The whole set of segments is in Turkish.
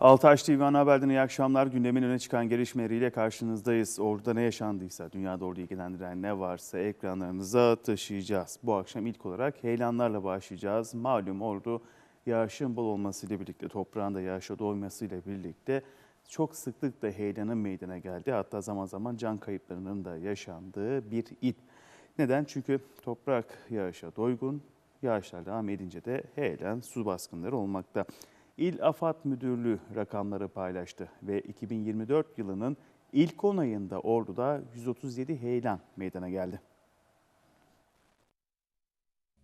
Altaş TV ana haberden iyi akşamlar. Gündemin öne çıkan gelişmeleriyle karşınızdayız. Orada ne yaşandıysa, dünyada orada ilgilendiren ne varsa ekranlarınıza taşıyacağız. Bu akşam ilk olarak heyelanlarla başlayacağız. Malum ordu yağışın bol olmasıyla birlikte, toprağın da yağışa doymasıyla birlikte çok sıklıkla heyelanın meydana geldi. Hatta zaman zaman can kayıplarının da yaşandığı bir il. Neden? Çünkü toprak yağışa doygun, yağışlar devam edince de heyelan su baskınları olmakta. İl Afat Müdürlüğü rakamları paylaştı ve 2024 yılının ilk 10 ayında Ordu'da 137 heyelan meydana geldi.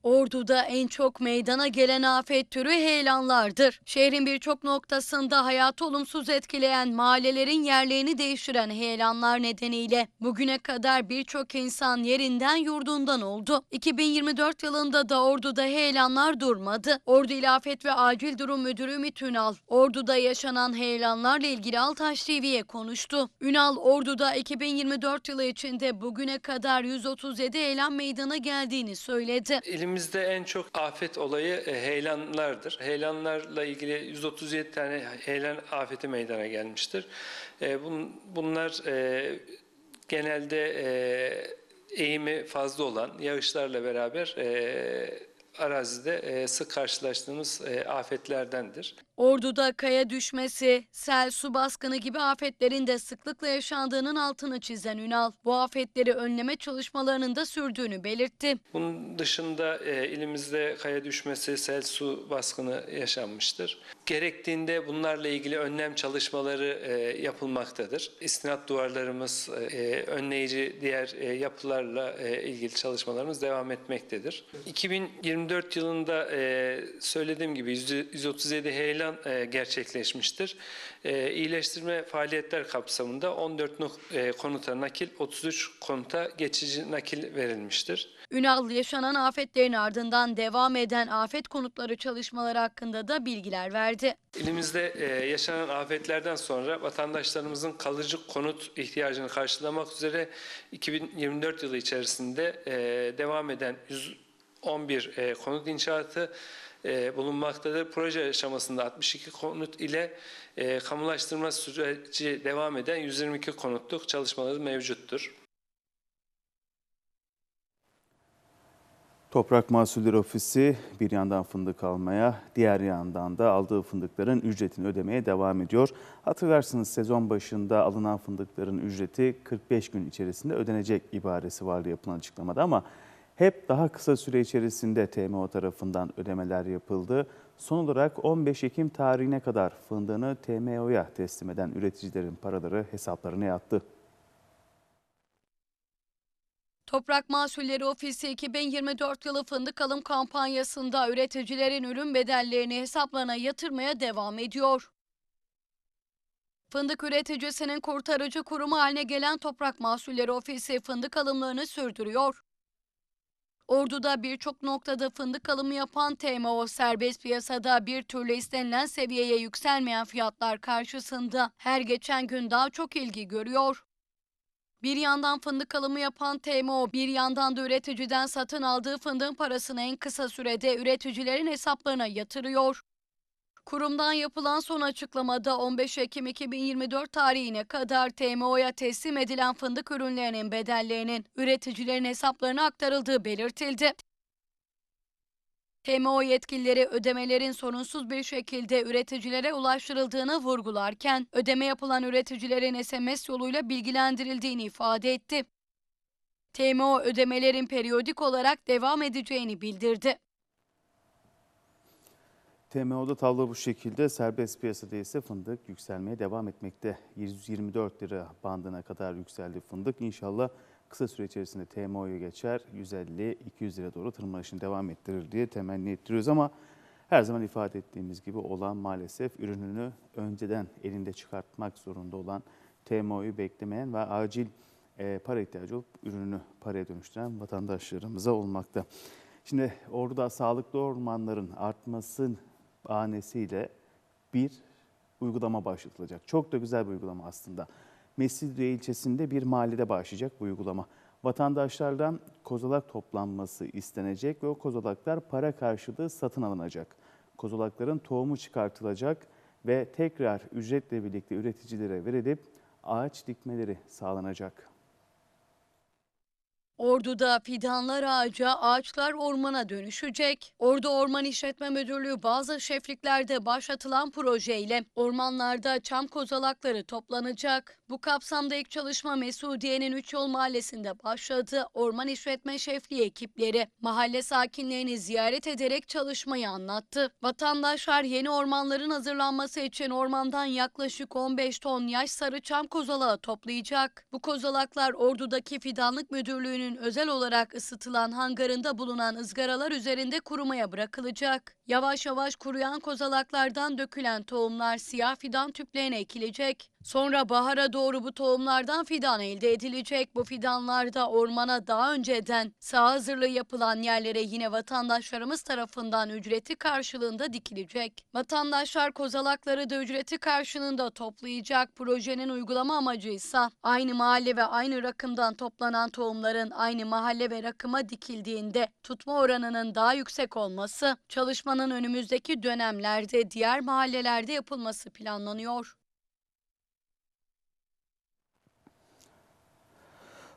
Ordu'da en çok meydana gelen afet türü heyelanlardır. Şehrin birçok noktasında hayatı olumsuz etkileyen mahallelerin yerlerini değiştiren heyelanlar nedeniyle bugüne kadar birçok insan yerinden yurdundan oldu. 2024 yılında da Ordu'da heyelanlar durmadı. Ordu İl Afet ve Acil Durum Müdürü Ümit Ünal, Ordu'da yaşanan heyelanlarla ilgili Altaş TV'ye konuştu. Ünal, Ordu'da 2024 yılı içinde bugüne kadar 137 heyelan meydana geldiğini söyledi. İlimizde en çok afet olayı e, heyelanlardır. Heyelanlarla ilgili 137 tane heyelan afeti meydana gelmiştir. E, bun- Bunlar e, genelde eğimi fazla olan yağışlarla beraber arazide e, sık karşılaştığımız e, afetlerdendir. Ordu'da kaya düşmesi, sel, su baskını gibi afetlerin de sıklıkla yaşandığının altını çizen Ünal, bu afetleri önleme çalışmalarının da sürdüğünü belirtti. Bunun dışında e, ilimizde kaya düşmesi, sel, su baskını yaşanmıştır. Gerektiğinde bunlarla ilgili önlem çalışmaları yapılmaktadır. İstinat duvarlarımız, önleyici diğer yapılarla ilgili çalışmalarımız devam etmektedir. 2024 yılında e, söylediğim gibi 100 137 heyelan e, gerçekleşmiştir. E, iyileştirme faaliyetler kapsamında 14 nuk- e, konuta nakil, 33 konuta geçici nakil verilmiştir. Ünal, yaşanan afetlerin ardından devam eden afet konutları çalışmaları hakkında da bilgiler verdi. İlimizde yaşanan afetlerden sonra vatandaşlarımızın kalıcı konut ihtiyacını karşılamak üzere 2024 yılı içerisinde devam eden 111 e, konut inşaatı e, bulunmaktadır. Proje aşamasında 62 konut ile e, kamulaştırma süreci devam eden 122 konutluk çalışmaları mevcuttur. Toprak Mahsulleri Ofisi bir yandan fındık almaya, diğer yandan da aldığı fındıkların ücretini ödemeye devam ediyor. Hatırlarsınız sezon başında alınan fındıkların ücreti 45 gün içerisinde ödenecek ibaresi vardı yapılan açıklamada ama hep daha kısa süre içerisinde TMO tarafından ödemeler yapıldı. Son olarak 15 Ekim tarihine kadar fındığını TMO'ya teslim eden üreticilerin paraları hesaplarına yattı. Toprak Mahsulleri Ofisi 2024 yılı fındık alım kampanyasında üreticilerin ürün bedellerini hesaplarına yatırmaya devam ediyor. Fındık üreticisinin kurtarıcı kurumu haline gelen Toprak Mahsulleri Ofisi fındık alımlarını sürdürüyor. Ordu'da birçok noktada fındık alımı yapan TMO serbest piyasada bir türlü istenilen seviyeye yükselmeyen fiyatlar karşısında her geçen gün daha çok ilgi görüyor. Bir yandan fındık alımı yapan TMO, bir yandan da üreticiden satın aldığı fındığın parasını en kısa sürede üreticilerin hesaplarına yatırıyor. Kurumdan yapılan son açıklamada 15 Ekim 2024 tarihine kadar TMO'ya teslim edilen fındık ürünlerinin bedellerinin üreticilerin hesaplarına aktarıldığı belirtildi. TMO yetkilileri ödemelerin sorunsuz bir şekilde üreticilere ulaştırıldığını vurgularken ödeme yapılan üreticilerin SMS yoluyla bilgilendirildiğini ifade etti. TMO ödemelerin periyodik olarak devam edeceğini bildirdi. TMO'da tablo bu şekilde serbest piyasada ise fındık yükselmeye devam etmekte. 124 lira bandına kadar yükseldi fındık. İnşallah kısa süre içerisinde TMO'ya geçer 150-200 lira doğru tırmanışını devam ettirir diye temenni ettiriyoruz ama her zaman ifade ettiğimiz gibi olan maalesef ürününü önceden elinde çıkartmak zorunda olan TMO'yu beklemeyen ve acil e, para ihtiyacı olup ürününü paraya dönüştüren vatandaşlarımıza olmakta. Şimdi orada sağlıklı ormanların artması bahanesiyle bir uygulama başlatılacak. Çok da güzel bir uygulama aslında. Mecidye ilçesinde bir mahallede başlayacak bu uygulama. Vatandaşlardan kozalak toplanması istenecek ve o kozalaklar para karşılığı satın alınacak. Kozalakların tohumu çıkartılacak ve tekrar ücretle birlikte üreticilere verilip ağaç dikmeleri sağlanacak. Ordu'da fidanlar ağaca, ağaçlar ormana dönüşecek. Ordu Orman İşletme Müdürlüğü bazı şefliklerde başlatılan projeyle ormanlarda çam kozalakları toplanacak. Bu kapsamda ilk çalışma Mesudiye'nin Üç Yol Mahallesi'nde başladı. Orman İşletme Şefliği ekipleri mahalle sakinlerini ziyaret ederek çalışmayı anlattı. Vatandaşlar yeni ormanların hazırlanması için ormandan yaklaşık 15 ton yaş sarı çam kozalağı toplayacak. Bu kozalaklar Ordu'daki Fidanlık Müdürlüğü'nün özel olarak ısıtılan hangarında bulunan ızgaralar üzerinde kurumaya bırakılacak. Yavaş yavaş kuruyan kozalaklardan dökülen tohumlar siyah fidan tüplerine ekilecek. Sonra bahara doğru bu tohumlardan fidan elde edilecek. Bu fidanlar da ormana daha önceden saha hazırlığı yapılan yerlere yine vatandaşlarımız tarafından ücreti karşılığında dikilecek. Vatandaşlar kozalakları da ücreti karşılığında toplayacak. Projenin uygulama amacı ise aynı mahalle ve aynı rakımdan toplanan tohumların aynı mahalle ve rakıma dikildiğinde tutma oranının daha yüksek olması. Çalışmanın önümüzdeki dönemlerde diğer mahallelerde yapılması planlanıyor.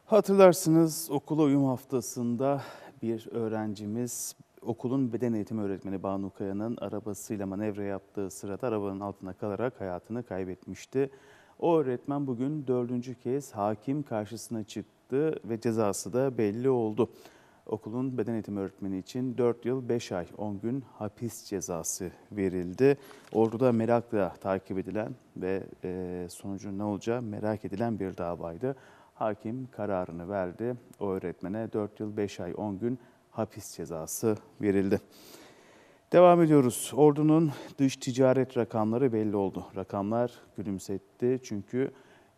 Hatırlarsınız okula uyum haftasında bir öğrencimiz okulun beden eğitimi öğretmeni Banu Kaya'nın arabasıyla manevra yaptığı sırada arabanın altına kalarak hayatını kaybetmişti. O öğretmen bugün dördüncü kez hakim karşısına çıktı ve cezası da belli oldu. Okulun beden eğitimi öğretmeni için 4 yıl 5 ay 10 gün hapis cezası verildi. Ordu'da merakla takip edilen ve sonucu ne olacağı merak edilen bir davaydı. Hakim kararını verdi. O öğretmene 4 yıl 5 ay 10 gün hapis cezası verildi. Devam ediyoruz. Ordu'nun dış ticaret rakamları belli oldu. Rakamlar gülümsetti çünkü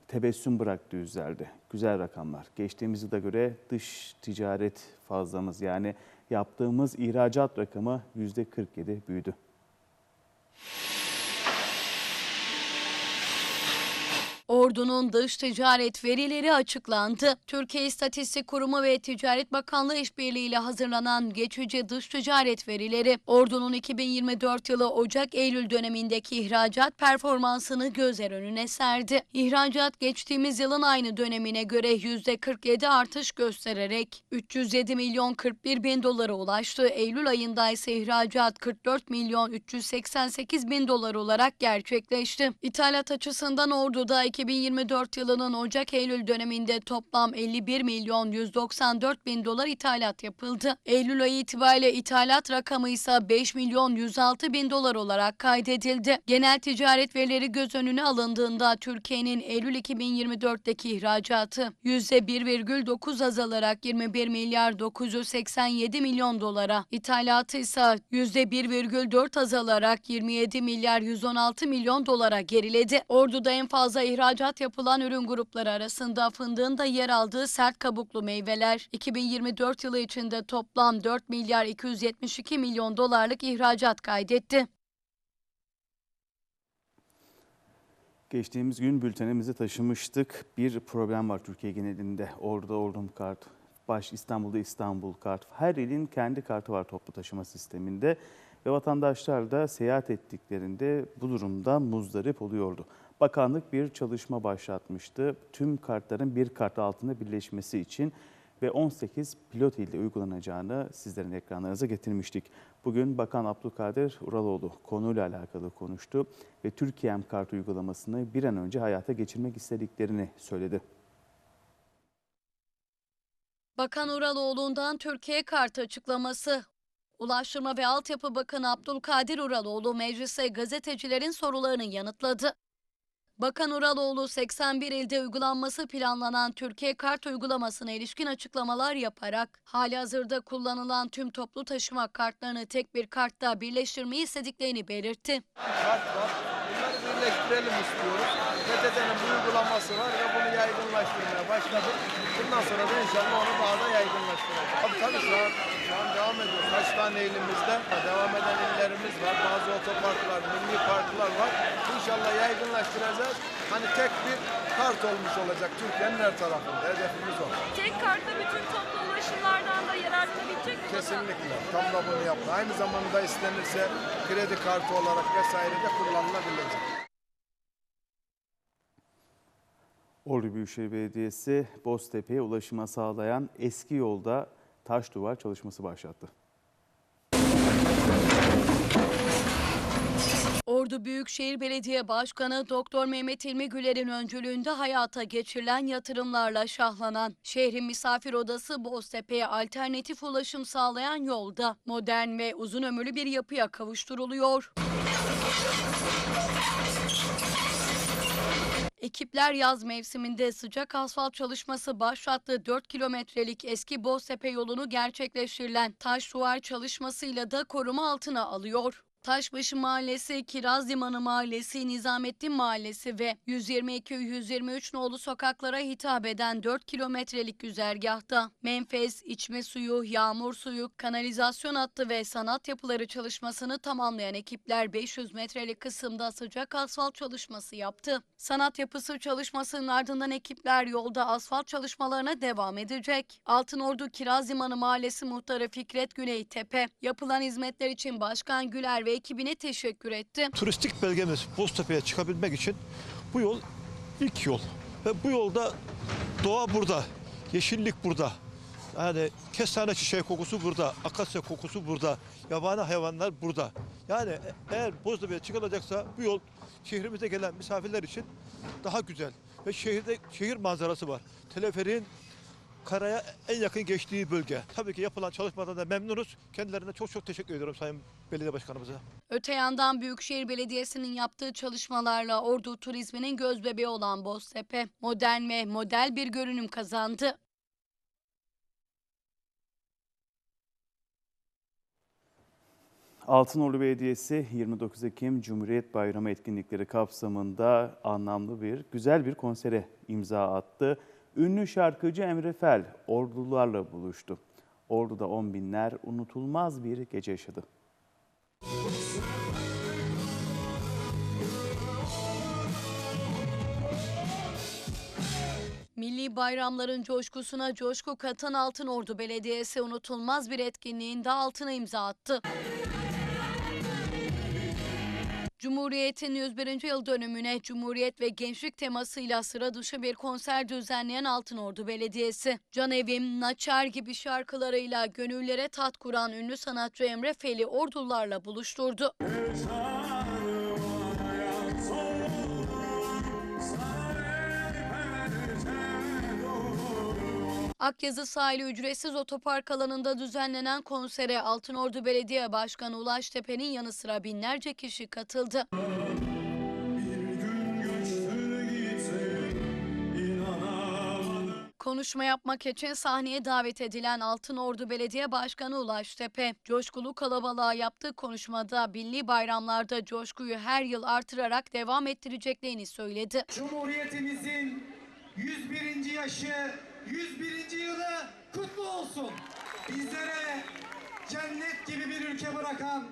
tebessüm bıraktı yüzlerde. Güzel rakamlar. Geçtiğimiz yıla göre dış ticaret fazlamız yani yaptığımız ihracat rakamı %47 büyüdü. Ordu'nun dış ticaret verileri açıklandı. Türkiye İstatistik Kurumu ve Ticaret Bakanlığı işbirliğiyle hazırlanan geçici dış ticaret verileri Ordu'nun 2024 yılı Ocak-Eylül dönemindeki ihracat performansını gözler önüne serdi. İhracat geçtiğimiz yılın aynı dönemine göre %47 artış göstererek 307 milyon 41 bin dolara ulaştı. Eylül ayında ise ihracat 44 milyon 388 bin dolar olarak gerçekleşti. İthalat açısından Ordu'da 2024 yılının Ocak-Eylül döneminde toplam 51 milyon 194 bin dolar ithalat yapıldı. Eylül ayı itibariyle ithalat rakamı ise 5 milyon 106 bin dolar olarak kaydedildi. Genel ticaret verileri göz önüne alındığında Türkiye'nin Eylül 2024'teki ihracatı %1,9 azalarak 21 milyar 987 milyon dolara, ithalatı ise %1,4 azalarak 27 milyar 116 milyon dolara geriledi. Ordu'da en fazla ihracat yapılan ürün grupları arasında fındığın da yer aldığı sert kabuklu meyveler 2024 yılı içinde toplam 4 milyar 272 milyon dolarlık ihracat kaydetti. Geçtiğimiz gün bültenimizi taşımıştık. Bir problem var Türkiye genelinde. Orada Ordum kart, baş İstanbul'da İstanbul kart. Her ilin kendi kartı var toplu taşıma sisteminde. Ve vatandaşlar da seyahat ettiklerinde bu durumdan muzdarip oluyordu. Bakanlık bir çalışma başlatmıştı. Tüm kartların bir kart altında birleşmesi için ve 18 pilot ilde uygulanacağını sizlerin ekranlarınıza getirmiştik. Bugün Bakan Abdülkadir Uraloğlu konuyla alakalı konuştu ve Türkiye'm kart uygulamasını bir an önce hayata geçirmek istediklerini söyledi. Bakan Uraloğlu'ndan Türkiye kartı açıklaması. Ulaştırma ve Altyapı Bakanı Abdülkadir Uraloğlu meclise gazetecilerin sorularını yanıtladı. Bakan Uraloğlu 81 ilde uygulanması planlanan Türkiye Kart uygulamasına ilişkin açıklamalar yaparak halihazırda kullanılan tüm toplu taşıma kartlarını tek bir kartta birleştirmeyi istediklerini belirtti. kart var. Bunları birleştirelim istiyoruz. PTT'nin bir uygulaması var ve bunu yaygınlaştırmaya başladık. Bundan sonra da inşallah onu daha da yaygınlaştıracağız. Tabii tabii şu an, şu an devam ediyor. Kaç tane ilimizde devam eden illerimiz var. Bazı otoparklar, milli parklar var. İnşallah yaygınlaştıracağız. Hani tek bir kart olmuş olacak Türkiye'nin her tarafında. Hedefimiz o. Tek kartla bütün toplu ulaşım ulaşımlardan da yararlanabilecek mi? Kesinlikle. Tam da bunu yaptı. Aynı zamanda istenirse kredi kartı olarak vesaire de kullanılabilecek. Ordu Büyükşehir Belediyesi Boztepe'ye ulaşıma sağlayan eski yolda taş duvar çalışması başlattı. Ordu Büyükşehir Belediye Başkanı Doktor Mehmet İlmi Güler'in öncülüğünde hayata geçirilen yatırımlarla şahlanan şehrin misafir odası Boztepe'ye alternatif ulaşım sağlayan yolda modern ve uzun ömürlü bir yapıya kavuşturuluyor. Ekipler yaz mevsiminde sıcak asfalt çalışması başlattığı 4 kilometrelik eski Boztepe yolunu gerçekleştirilen taş duvar çalışmasıyla da koruma altına alıyor. Taşbaşı Mahallesi, Kiraz Limanı Mahallesi, Nizamettin Mahallesi ve 122-123 nolu sokaklara hitap eden 4 kilometrelik güzergahta menfez, içme suyu, yağmur suyu, kanalizasyon hattı ve sanat yapıları çalışmasını tamamlayan ekipler 500 metrelik kısımda sıcak asfalt çalışması yaptı. Sanat yapısı çalışmasının ardından ekipler yolda asfalt çalışmalarına devam edecek. Altınordu Kiraz Limanı Mahallesi Muhtarı Fikret Güneytepe yapılan hizmetler için Başkan Güler ve ekibine teşekkür etti. turistik belgemiz Boztepe'ye çıkabilmek için bu yol ilk yol. Ve bu yolda doğa burada, yeşillik burada. Yani kestane çiçeği kokusu burada, akasya kokusu burada, yabani hayvanlar burada. Yani eğer Boztepe'ye çıkılacaksa bu yol şehrimize gelen misafirler için daha güzel. Ve şehirde şehir manzarası var. Teleferiğin karaya en yakın geçtiği bölge. Tabii ki yapılan çalışmadan da memnunuz. Kendilerine çok çok teşekkür ediyorum Sayın Belediye Başkanımıza. Öte yandan Büyükşehir Belediyesi'nin yaptığı çalışmalarla Ordu turizminin gözbebeği olan Boztepe modern ve model bir görünüm kazandı. Altınordu Belediyesi 29 Ekim Cumhuriyet Bayramı etkinlikleri kapsamında anlamlı bir, güzel bir konsere imza attı. Ünlü şarkıcı Emre Fel ordularla buluştu. Ordu'da on binler unutulmaz bir gece yaşadı. Milli bayramların coşkusuna coşku katan Altınordu Belediyesi unutulmaz bir etkinliğin de altına imza attı. Cumhuriyet'in 101. yıl dönümüne Cumhuriyet ve Gençlik temasıyla sıra dışı bir konser düzenleyen Altınordu Belediyesi. Can Evim, Naçar gibi şarkılarıyla gönüllere tat kuran ünlü sanatçı Emre Fel'i ordularla buluşturdu. Akyazı sahili ücretsiz otopark alanında düzenlenen konsere Altınordu Belediye Başkanı Ulaş Tepe'nin yanı sıra binlerce kişi katıldı. Konuşma yapmak için sahneye davet edilen Altınordu Belediye Başkanı Ulaş Tepe, coşkulu kalabalığa yaptığı konuşmada milli bayramlarda coşkuyu her yıl artırarak devam ettireceklerini söyledi. Cumhuriyetimizin 101. yaşı, 101. yılı kutlu olsun. Bizlere cennet gibi bir ülke bırakan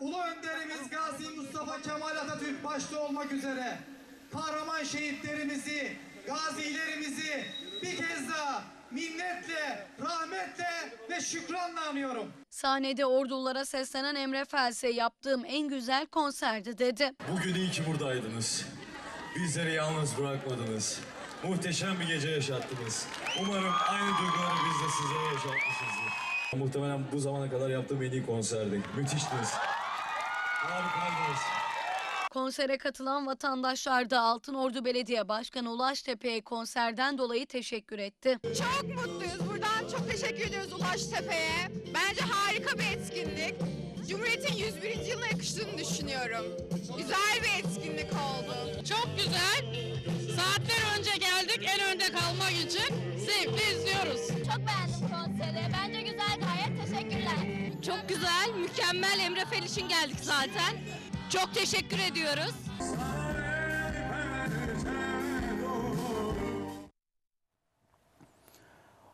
Ulu Önderimiz Gazi Mustafa Kemal Atatürk başta olmak üzere kahraman şehitlerimizi, gazilerimizi bir kez daha minnetle, rahmetle ve şükranla anıyorum. Sahnede ordulara seslenen Emre Felse yaptığım en güzel konserdi dedi. Bugün iyi ki buradaydınız. Bizleri yalnız bırakmadınız. Muhteşem bir gece yaşattınız. Umarım aynı duyguları biz de sizlere yaşatmışızdır. Muhtemelen bu zamana kadar yaptığım en iyi konserdi. Müthiştiniz. Harikaydınız. Konsere katılan vatandaşlar da Altınordu Belediye Başkanı Ulaş Tepe'ye konserden dolayı teşekkür etti. Çok mutluyuz. Buradan çok teşekkür ediyoruz Ulaş Tepe'ye. Bence harika bir etkinlik. Cumhuriyet'in 101. yılına yakıştığını düşünüyorum. Güzel bir etkinlik oldu. Çok güzel. Saatler önce geldik en önde kalmak için zevkle izliyoruz. Çok beğendim konseri. Bence güzel gayet teşekkürler. Çok güzel, mükemmel Emre Fel için geldik zaten. Çok teşekkür ediyoruz.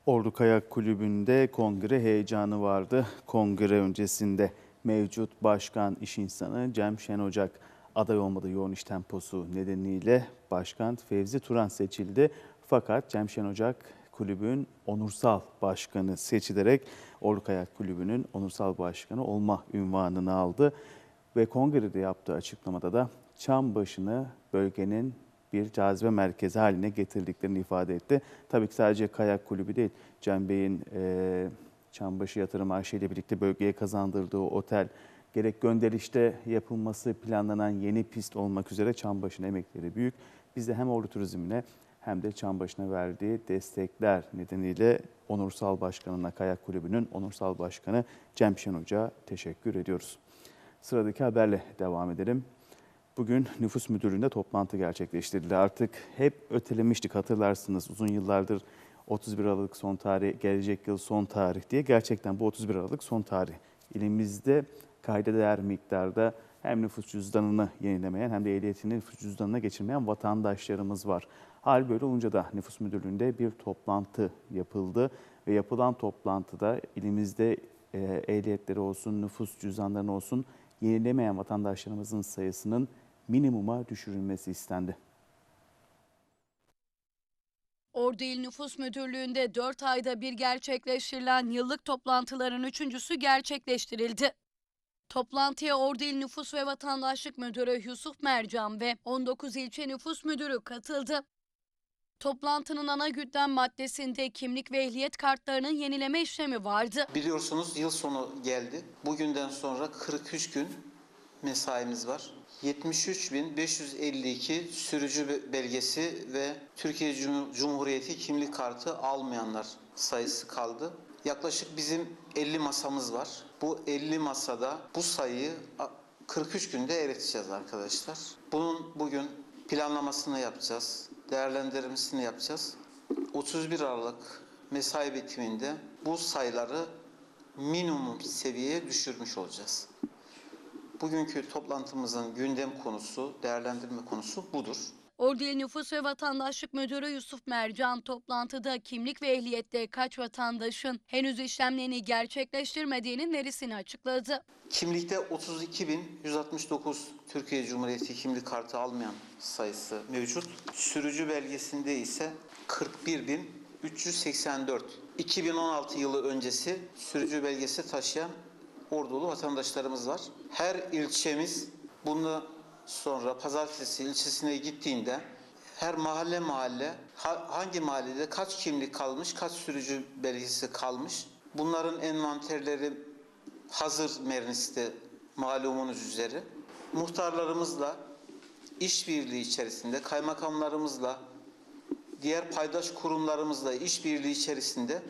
Ordu Kayak Kulübü'nde kongre heyecanı vardı. Kongre öncesinde mevcut başkan iş insanı Cem Şen Ocak aday olmadı yoğun iş temposu nedeniyle başkan Fevzi Turan seçildi. Fakat Cem Şen Ocak Kulübü'nün onursal başkanı seçilerek Ordu Kayak Kulübü'nün onursal başkanı olma ünvanını aldı. Ve kongrede yaptığı açıklamada da Çambaşı'nı bölgenin bir cazibe merkezi haline getirdiklerini ifade etti. Tabii ki sadece kayak kulübü değil, Cem Bey'in e, Çambaşı Yatırım AŞ ile birlikte bölgeye kazandırdığı otel, gerek gönderişte yapılması planlanan yeni pist olmak üzere Çambaşı'nın emekleri büyük. Biz de hem Ordu Turizm'ine hem de Çambaşı'na verdiği destekler nedeniyle Onursal Başkanı'na, Kayak Kulübü'nün Onursal Başkanı Cem Şen Hoca teşekkür ediyoruz. Sıradaki haberle devam edelim. Bugün nüfus müdürlüğünde toplantı gerçekleştirildi. Artık hep ötelemiştik hatırlarsınız uzun yıllardır 31 Aralık son tarih, gelecek yıl son tarih diye. Gerçekten bu 31 Aralık son tarih. İlimizde kayda değer miktarda hem nüfus cüzdanını yenilemeyen hem de ehliyetini nüfus cüzdanına geçirmeyen vatandaşlarımız var. Hal böyle olunca da nüfus müdürlüğünde bir toplantı yapıldı ve yapılan toplantıda ilimizde e, ehliyetleri olsun, nüfus cüzdanları olsun yenilemeyen vatandaşlarımızın sayısının minimuma düşürülmesi istendi. Ordu İl Nüfus Müdürlüğü'nde 4 ayda bir gerçekleştirilen yıllık toplantıların üçüncüsü gerçekleştirildi. Toplantıya Ordu İl Nüfus ve Vatandaşlık Müdürü Yusuf Mercan ve 19 ilçe nüfus müdürü katıldı. Toplantının ana gündem maddesinde kimlik ve ehliyet kartlarının yenileme işlemi vardı. Biliyorsunuz yıl sonu geldi. Bugünden sonra 43 gün mesaimiz var. 73.552 sürücü be- belgesi ve Türkiye Cum- Cumhuriyeti kimlik kartı almayanlar sayısı kaldı. Yaklaşık bizim 50 masamız var. Bu 50 masada bu sayıyı a- 43 günde eriteceğiz arkadaşlar. Bunun bugün planlamasını yapacağız, değerlendirmesini yapacağız. 31 Aralık mesai bitiminde bu sayıları minimum seviyeye düşürmüş olacağız. Bugünkü toplantımızın gündem konusu, değerlendirme konusu budur. Ordu İl Nüfus ve Vatandaşlık Müdürü Yusuf Mercan toplantıda kimlik ve ehliyette kaç vatandaşın henüz işlemlerini gerçekleştirmediğinin verisini açıkladı. Kimlikte 32.169 Türkiye Cumhuriyeti kimlik kartı almayan sayısı mevcut. Sürücü belgesinde ise 41.384. 2016 yılı öncesi sürücü belgesi taşıyan ordulu vatandaşlarımız var. Her ilçemiz bundan sonra pazartesi ilçesine gittiğinde her mahalle mahalle ha- hangi mahallede kaç kimlik kalmış, kaç sürücü belgesi kalmış. Bunların envanterleri hazır Mernis'te malumunuz üzere. Muhtarlarımızla işbirliği içerisinde, kaymakamlarımızla, diğer paydaş kurumlarımızla işbirliği içerisinde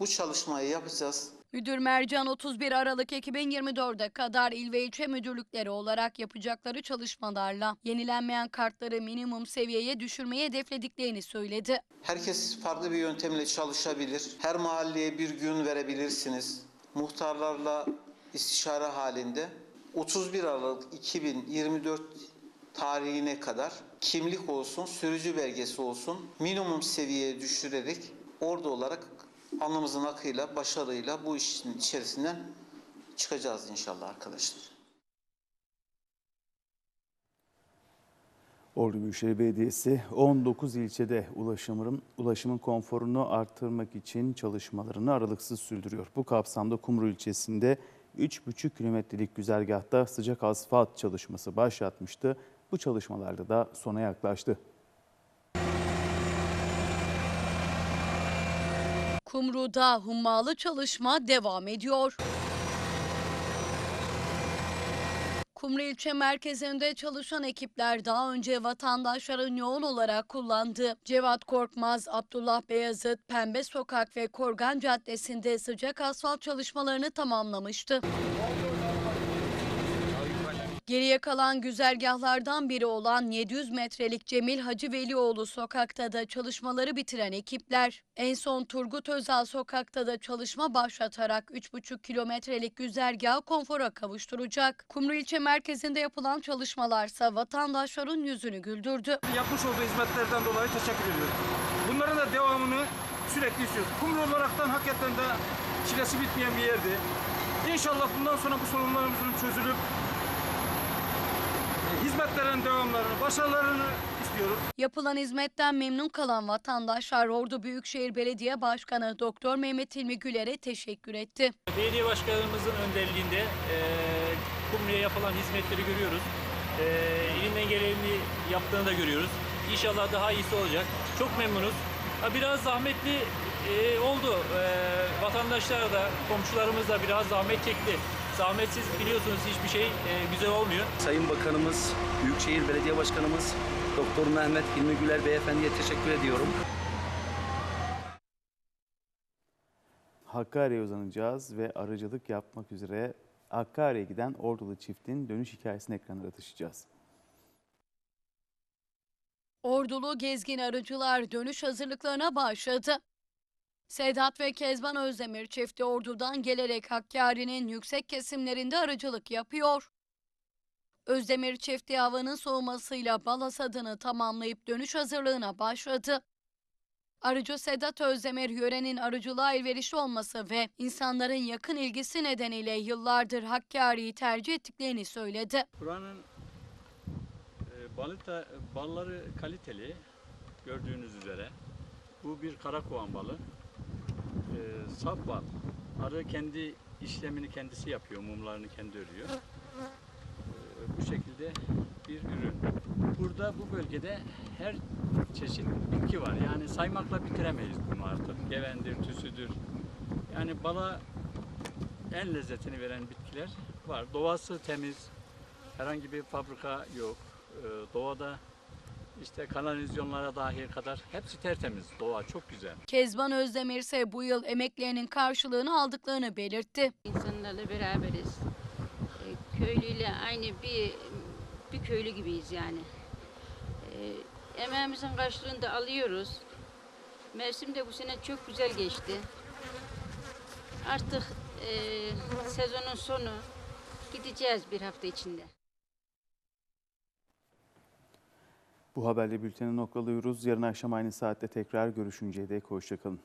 bu çalışmayı yapacağız. Müdür Mercan 31 Aralık 2024'e kadar il ve ilçe müdürlükleri olarak yapacakları çalışmalarla yenilenmeyen kartları minimum seviyeye düşürmeyi hedeflediklerini söyledi. Herkes farklı bir yöntemle çalışabilir. Her mahalleye bir gün verebilirsiniz. Muhtarlarla istişare halinde 31 Aralık 2024 tarihine kadar kimlik olsun, sürücü belgesi olsun minimum seviyeye düşürerek orada olarak alnımızın akıyla, başarıyla bu işin içerisinden çıkacağız inşallah arkadaşlar. Ordu Büyükşehir Belediyesi 19 ilçede ulaşımın, ulaşımın konforunu artırmak için çalışmalarını aralıksız sürdürüyor. Bu kapsamda Kumru ilçesinde 3,5 kilometrelik güzergahta sıcak asfalt çalışması başlatmıştı. Bu çalışmalarda da sona yaklaştı. Kumru'da hummalı çalışma devam ediyor. Kumru ilçe merkezinde çalışan ekipler daha önce vatandaşların yoğun olarak kullandığı Cevat Korkmaz, Abdullah Beyazıt, Pembe Sokak ve Korgan Caddesi'nde sıcak asfalt çalışmalarını tamamlamıştı. Geriye kalan güzergahlardan biri olan 700 metrelik Cemil Hacı Velioğlu sokakta da çalışmaları bitiren ekipler en son Turgut Özal sokakta da çalışma başlatarak 3,5 kilometrelik güzergahı konfora kavuşturacak. Kumru ilçe merkezinde yapılan çalışmalarsa vatandaşların yüzünü güldürdü. Yapmış olduğu hizmetlerden dolayı teşekkür ediyoruz. Bunların da devamını sürekli istiyoruz. Kumru olaraktan hakikaten de çilesi bitmeyen bir yerdi. İnşallah bundan sonra bu sorunlarımızın çözülüp hizmetlerin devamlarını, başarılarını istiyoruz. Yapılan hizmetten memnun kalan vatandaşlar Ordu Büyükşehir Belediye Başkanı Doktor Mehmet Hilmi Güler'e teşekkür etti. Belediye başkanımızın önderliğinde e, Kumru'ya yapılan hizmetleri görüyoruz. E, elinden geleni yaptığını da görüyoruz. İnşallah daha iyisi olacak. Çok memnunuz. Ha, biraz zahmetli e, oldu. E, vatandaşlar da, komşularımız da biraz zahmet çekti. Zahmetsiz biliyorsunuz hiçbir şey e, güzel olmuyor. Sayın Bakanımız, Büyükşehir Belediye Başkanımız Doktor Mehmet Hilmi Güler Beyefendi'ye teşekkür ediyorum. Hakkari'ye uzanacağız ve aracılık yapmak üzere Hakkari'ye giden Ordulu çiftin dönüş hikayesini ekranlara taşıyacağız. Ordulu gezgin arıcılar dönüş hazırlıklarına başladı. Sedat ve Kezban Özdemir çifti Ordu'dan gelerek Hakkari'nin yüksek kesimlerinde arıcılık yapıyor. Özdemir çifti havanın soğumasıyla Balas adını tamamlayıp dönüş hazırlığına başladı. Arıcı Sedat Özdemir yörenin arıcılığa elverişli olması ve insanların yakın ilgisi nedeniyle yıllardır Hakkari'yi tercih ettiklerini söyledi. Buranın e, balita, balları kaliteli gördüğünüz üzere. Bu bir karakoğan balı. E, saf bal. Arı kendi işlemini kendisi yapıyor, mumlarını kendi örüyor. E, bu şekilde bir ürün. Burada bu bölgede her çeşit bitki var. Yani saymakla bitiremeyiz bunu artık. Gevendir, tüsüdür. Yani bala en lezzetini veren bitkiler var. Doğası temiz, herhangi bir fabrika yok. Ee, Doğada işte kanalizasyonlara dahi kadar hepsi tertemiz. Doğa çok güzel. Kezban Özdemir ise bu yıl emeklerinin karşılığını aldıklarını belirtti. İnsanlarla beraberiz. Ee, köylüyle aynı bir bir köylü gibiyiz yani. Ee, emeğimizin karşılığını da alıyoruz. Mevsim de bu sene çok güzel geçti. Artık e, sezonun sonu gideceğiz bir hafta içinde. Bu haberle bülteni noktalıyoruz. Yarın akşam aynı saatte tekrar görüşünceye dek hoşçakalın.